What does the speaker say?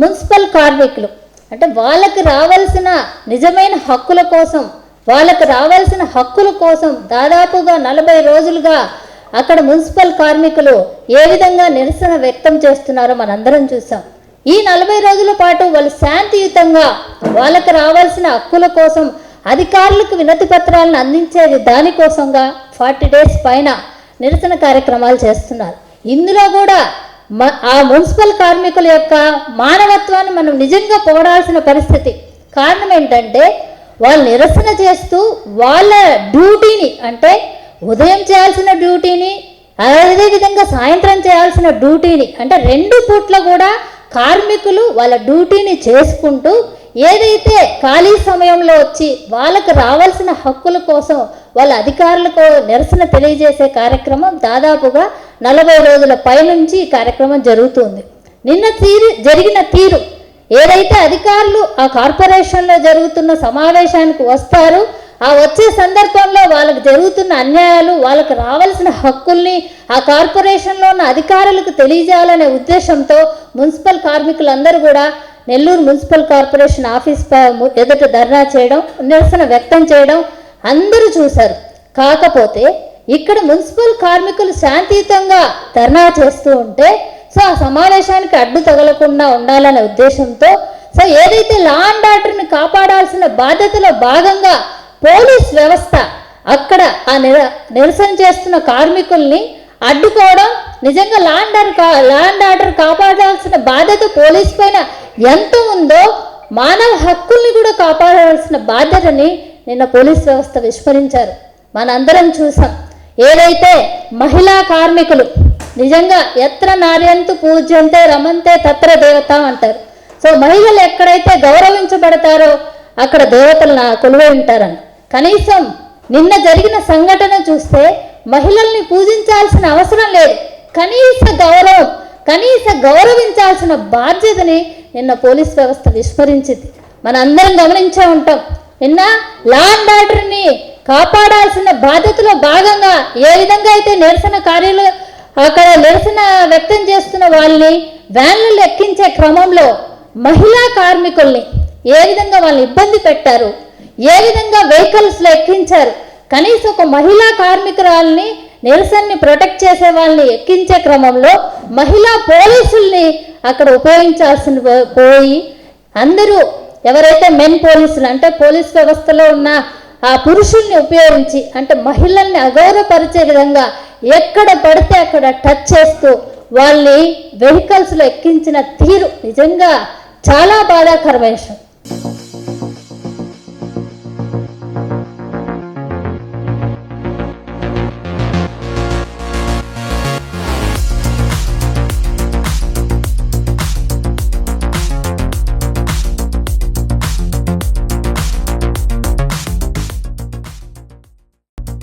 Municipal కార్మికులు. అంటే వాళ్ళకి రావాల్సిన నిజమైన హక్కుల కోసం వాళ్ళకి రావాల్సిన హక్కుల కోసం దాదాపుగా నలభై రోజులుగా అక్కడ మున్సిపల్ కార్మికులు ఏ విధంగా నిరసన వ్యక్తం చేస్తున్నారో మనందరం చూసాం. ఈ నలభై రోజుల పాటు వాళ్ళు శాంతియుతంగా వాళ్ళకి రావాల్సిన హక్కుల కోసం అధికారులకు వినతి పత్రాలను అందించేది దానికోసంగా ఫార్టీ డేస్ పైన నిరసన కార్యక్రమాలు చేస్తున్నారు. ఇందులో కూడా ఆ మున్సిపల్ కార్మికుల యొక్క మానవత్వాన్ని మనం నిజంగా పోడాల్సిన పరిస్థితి. కారణం ఏంటంటే వాళ్ళు నిరసన చేస్తూ వాళ్ళ డ్యూటీని అంటే ఉదయం చేయాల్సిన డ్యూటీని అదే విధంగా సాయంత్రం చేయాల్సిన డ్యూటీని అంటే రెండు పూట్ల కూడా కార్మికులు వాళ్ళ డ్యూటీని చేసుకుంటూ ఏదైతే ఖాళీ సమయంలో వచ్చి వాళ్ళకు రావాల్సిన హక్కుల కోసం వాళ్ళ అధికారులకు నిరసన తెలియజేసే కార్యక్రమం దాదాపుగా నలభై రోజుల పైనుంచి ఈ కార్యక్రమం జరుగుతుంది. నిన్న తీరు జరిగిన తీరు ఏదైతే అధికారులు ఆ కార్పొరేషన్లో జరుగుతున్న సమావేశానికి వస్తారు ఆ వచ్చే సందర్భంలో వాళ్ళకి జరుగుతున్న అన్యాయాలు వాళ్ళకి రావాల్సిన హక్కుల్ని ఆ కార్పొరేషన్లో ఉన్న అధికారులకు తెలియజేయాలనే ఉద్దేశంతో మున్సిపల్ కార్మికులందరూ కూడా నెల్లూరు మున్సిపల్ కార్పొరేషన్ ఆఫీస్ ఎదుట ధర్నా చేయడం నిరసన వ్యక్తం చేయడం అందరూ చూశారు. కాకపోతే ఇక్కడ మున్సిపల్ కార్మికులు శాంతియుతంగా ధర్నా చేస్తూ ఉంటే సో ఆ సమావేశానికి అడ్డు తగలకుండా ఉండాలనే ఉద్దేశంతో సో ఏదైతే లా అండ్ ఆర్డర్ని కాపాడాల్సిన బాధ్యతలో భాగంగా పోలీస్ వ్యవస్థ అక్కడ ఆ నిర నిరసన చేస్తున్న కార్మికుల్ని అడ్డుకోవడం నిజంగా లా అండ్ ఆర్డర్ కా లా అండ్ ఆర్డర్ కాపాడాల్సిన బాధ్యత పోలీస్ పైన ఎంత ఉందో మానవ హక్కుల్ని కూడా కాపాడాల్సిన బాధ్యతని నిన్న పోలీస్ వ్యవస్థ విస్మరించారు. మనందరం చూసాం. ఏదైతే మహిళా కార్మికులు నిజంగా ఎత్ర నార్యంతు పూజ్యంతే రమంతే తత్ర దేవత అంటారు. సో మహిళలు ఎక్కడైతే గౌరవించబడతారో అక్కడ దేవతలు నా కొలువై ఉంటారని. కనీసం నిన్న జరిగిన సంఘటన చూస్తే మహిళల్ని పూజించాల్సిన అవసరం లేదు. కనీస గౌరవం కనీస గౌరవించాల్సిన బాధ్యతని నిన్న పోలీస్ వ్యవస్థ విస్మరించింది. మనందరం గమనించే ఉంటాం. నిన్న లా అండ్ ఆర్డర్ని కాపాడాల్సిన బాధ్యతలో భాగంగా ఏ విధంగా అయితే నిరసన కార్యాలు అక్కడ నిరసన వ్యక్తం చేస్తున్న వాళ్ళని వ్యాన్లు ఎక్కించే క్రమంలో మహిళా కార్మికుల్ని ఏ విధంగా వాళ్ళని ఇబ్బంది పెట్టారు ఏ విధంగా వెహికల్స్లో ఎక్కించారు కనీసం ఒక మహిళా కార్మికురాల్ని నిరసనని ప్రొటెక్ట్ చేసే వాళ్ళని ఎక్కించే క్రమంలో మహిళా పోలీసుల్ని అక్కడ ఉపయోగించాల్సిన పో- పోయి అందరూ ఎవరైతే మెన్ పోలీసులు అంటే పోలీస్ వ్యవస్థలో ఉన్న ఆ పురుషుల్ని ఉపయోగించి అంటే మహిళల్ని అగౌరవపరిచే విధంగా ఎక్కడ పడితే అక్కడ టచ్ చేస్తూ వాళ్ళని వెహికల్స్లో ఎక్కించిన తీరు నిజంగా చాలా బాధాకరమైన విషయం.